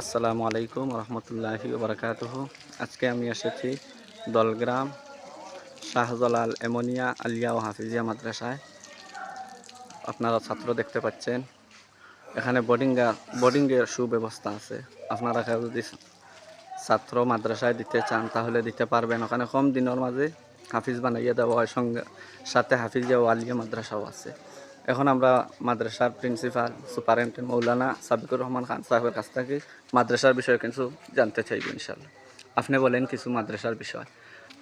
আসসালামু আলাইকুম রহমতুল্লাহি বারকাতুহ আজকে আমি এসেছি দলগ্রাম শাহজালাল এমোনিয়া আলিয়া ও হাফিজিয়া মাদ্রাসায়। আপনারা ছাত্র দেখতে পাচ্ছেন। এখানে বোর্ডিং বোর্ডিংয়ের সুব্যবস্থা আছে। আপনারা যদি ছাত্র মাদ্রাসায় দিতে চান তাহলে দিতে পারবেন। ওখানে কম দিনের মাঝে হাফিজ বানাইয়া দেওয়া হয়। সঙ্গে সাথে হাফিজিয়া ও আলিয়া মাদ্রাসাও আছে। এখন আমরা মাদ্রাসার প্রিন্সিপাল সুপারিনটেন্ডেন্ট মৌলানা সাবিকুর রহমান খান সাহেবের কাছ থেকে মাদ্রাসার বিষয়ে কিছু জানতে চাইব ইনশাল্লাহ আপনি বলেন কিছু মাদ্রাসার বিষয়।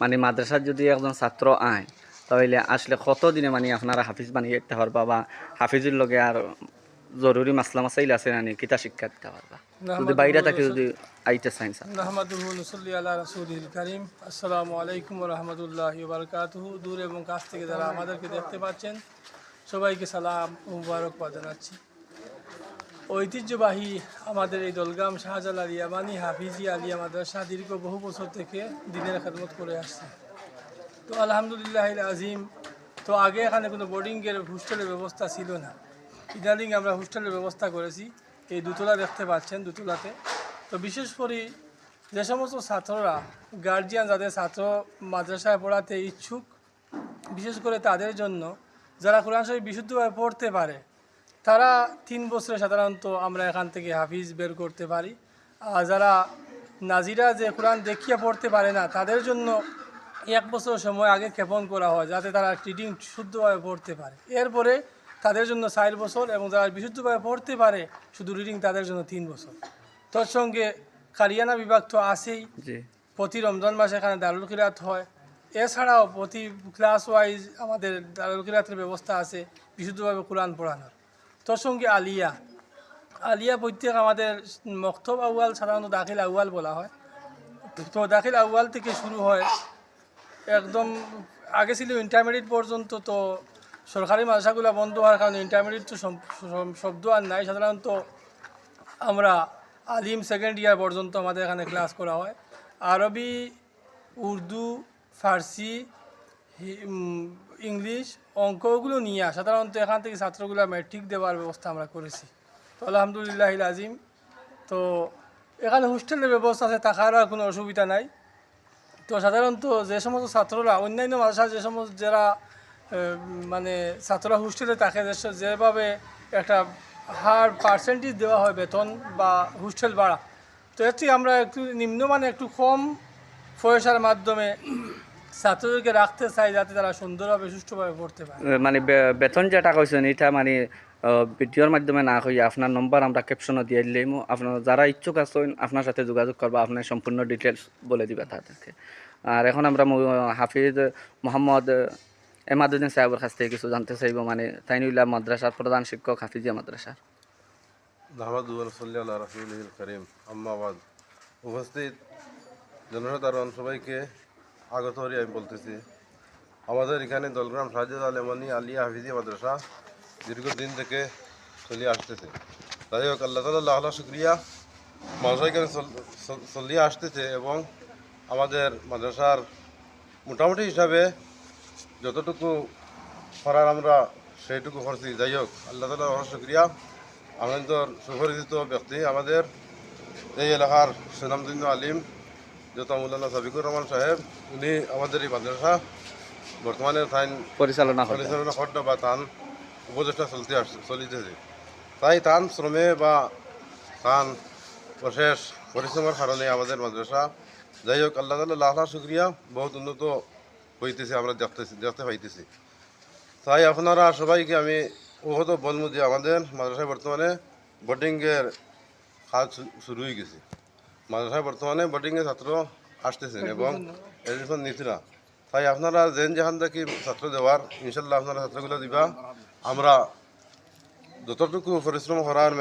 মানে মাদ্রাসার যদি একজন ছাত্র আয় তাহলে আসলে কত দিনে মানে আপনারা হাফিজ বানিয়ে দিতে পারবা বা হাফিজের লগে আর জরুরি মাসলা মাসাইল আছে নানি কিতা শিক্ষা দিতে পারবা? যদি বাইরে থাকে যদি আইতে চাইন করিম। আসসালামু আলাইকুম রহমতুল্লাহ দূর এবং কাছ থেকে যারা আমাদেরকে দেখতে পাচ্ছেন সবাইকে সালাম মুবারকবাদ জানাচ্ছি ঐতিহ্যবাহী আমাদের এই দলগ্রাম শাহজালাল ইয়ামানি, হাফিজি আলিয়া মাদ্রাসা দীর্ঘ বহু বছর থেকে দিনের খেদমত করে আসছে। তো আলহামদুলিল্লাহ আজিম, তো আগে এখানে কোনো বোর্ডিংয়ের হোস্টেলের ব্যবস্থা ছিল না। ইদানিং আমরা হোস্টেলের ব্যবস্থা করেছি। এই দুতলা দেখতে পাচ্ছেন দুতলাতে। তো বিশেষ করে যে সমস্ত ছাত্ররা গার্জিয়ান যাদের ছাত্র মাদ্রাসায় পড়াতে ইচ্ছুক, বিশেষ করে তাদের জন্য যারা কোরআন শরীফ বিশুদ্ধভাবে পড়তে পারে তারা তিন বছরে সাধারণত আমরা এখান থেকে হাফিজ বের করতে পারি। আর যারা নাজিরা যে কোরআন দেখিয়ে পড়তে পারে না তাদের জন্য এক বছর সময় আগে ক্ষেপণ করা হয় যাতে তারা রিডিং শুদ্ধভাবে পড়তে পারে। এরপরে তাদের জন্য চার বছর এবং যারা বিশুদ্ধভাবে পড়তে পারে শুধু রিডিং তাদের জন্য তিন বছর। তোর সঙ্গে কারিয়ানা বিভাগ তো আছেই। প্রতি রমজান মাসে এখানে দারুল কিরাত হয়। এছাড়াও প্রতি ক্লাস ওয়াইজ আমাদের দারুল কিরাতের ব্যবস্থা আছে, বিশুদ্ধভাবে কোরআন পড়ানোর। তোর সঙ্গে আলিয়া। আলিয়া প্রত্যেক আমাদের মক্তব আউয়াল সাধারণত দাখিল আউয়াল বলা হয়। তো দাখিল আউয়াল থেকে শুরু হয়, একদম আগে ছিল ইন্টারমিডিয়েট পর্যন্ত তো সরকারি মাদ্রাসাগুলো বন্ধ হওয়ার কারণে ইন্টারমিডিয়েট তো শব্দ আর নাই। সাধারণত আমরা আলিম সেকেন্ড ইয়ার পর্যন্ত আমাদের এখানে ক্লাস করা হয়। আরবি, উর্দু ফার্সি ইংলিশ, অঙ্ক ওগুলো নিয়ে সাধারণত এখান থেকে ছাত্রগুলো ম্যাট্রিক দেওয়ার ব্যবস্থা আমরা করেছি। তো আলহামদুলিল্লাহ আজিম তো এখানে হোস্টেলের ব্যবস্থা আছে, থাকার আর কোনো অসুবিধা নাই। তো সাধারণত যে সমস্ত ছাত্ররা, অন্যান্য মাদ্রাসা যে সমস্ত যারা মানে ছাত্ররা হোস্টেলে থাকে যেভাবে একটা হার পার্সেন্টেজ দেওয়া হয় বেতন বা হোস্টেল ভাড়া, তো এর আমরা একটু নিম্নমানে একটু কম পয়সার মাধ্যমে ছাত্রদেরকে রাখতে চাই যাতে তারা সুন্দরভাবে সুষ্ঠুভাবে পড়তে পারে। মানে বে- বেতন যেটা কইছেন এটা মানে ভিডিওর মাধ্যমে না কই আপনার নম্বর আমরা ক্যাপশনে দিয়ে দিলাম আপনার যারা ইচ্ছুক আছেন আপনার সাথে যোগাযোগ করবা আপনার সম্পূর্ণ ডিটেলস বলে দিবা তাদেরকে। আর এখন আমরা হাফিজ মোহাম্মদ এমাদুদ্দিন সাহেবের কাছ থেকে কিছু জানতে চাইব। মানে তাই নিলা মাদ্রাসার প্রধান শিক্ষক হাফিজিয়া মাদ্রাসার। উপস্থিত জনসাধারণ সবাইকে আগত হরি আমি বলতেছি। আমাদের এখানে দলগ্রাম সাহায্য আলেমানি আলিয়া হাফিজি মাদ্রাসা দীর্ঘদিন থেকে চলে আসতেছে। যাই হোক, আল্লাহ তাল্লাহ আল্লাহ শুক্রিয়া। মাদ্রাসা এখানে চল- চল- চলিয়ে আসতেছে এবং আমাদের মাদ্রাসার মোটামুটি হিসাবে যতটুকু করার আমরা সেইটুকু করছি। যাই হোক, আল্লাহ তালা অনেক শুক্রিয়া। আমাদের সুপরিচিত ব্যক্তি আমাদের। এই এলাকার সুনামদিন আলিম যত মৌলানা সাবিকুর রহমান সাহেব উনি আমাদের এই মাদ্রাসা বর্তমানে তাইন পরিচালনা পরিচালনা করতে বা তান উপদেষ্টা চলতে আসছে চলিতেছে। তাই তান শ্রমে বা তান অশেষ পরিশ্রমের কারণে আমাদের মাদ্রাসা যাই হোক আল্লাহ তালা লাখ লাখ শুক্রিয়া। বহুত উন্নত হইতেছে আমরা দেখতেছি দেখতে পাইতেছি। তাই আপনারা সবাইকে আমি ওহত বলব যে আমাদের মাদ্রাসায় বর্তমানে বোর্ডিংয়ের কাজ শুরু হয়ে গেছে। মাদ্রাসায় বর্তমানে বোর্ডিংয়ে ছাত্র আসতেছেন এবং এডমিশন না। তাই আপনারা যেন জাহান থেকে ছাত্র দেওয়ার ইনশাল্লাহ আপনারা ছাত্রগুলো দিবা। আমরা যতটুকু পরিশ্রম করার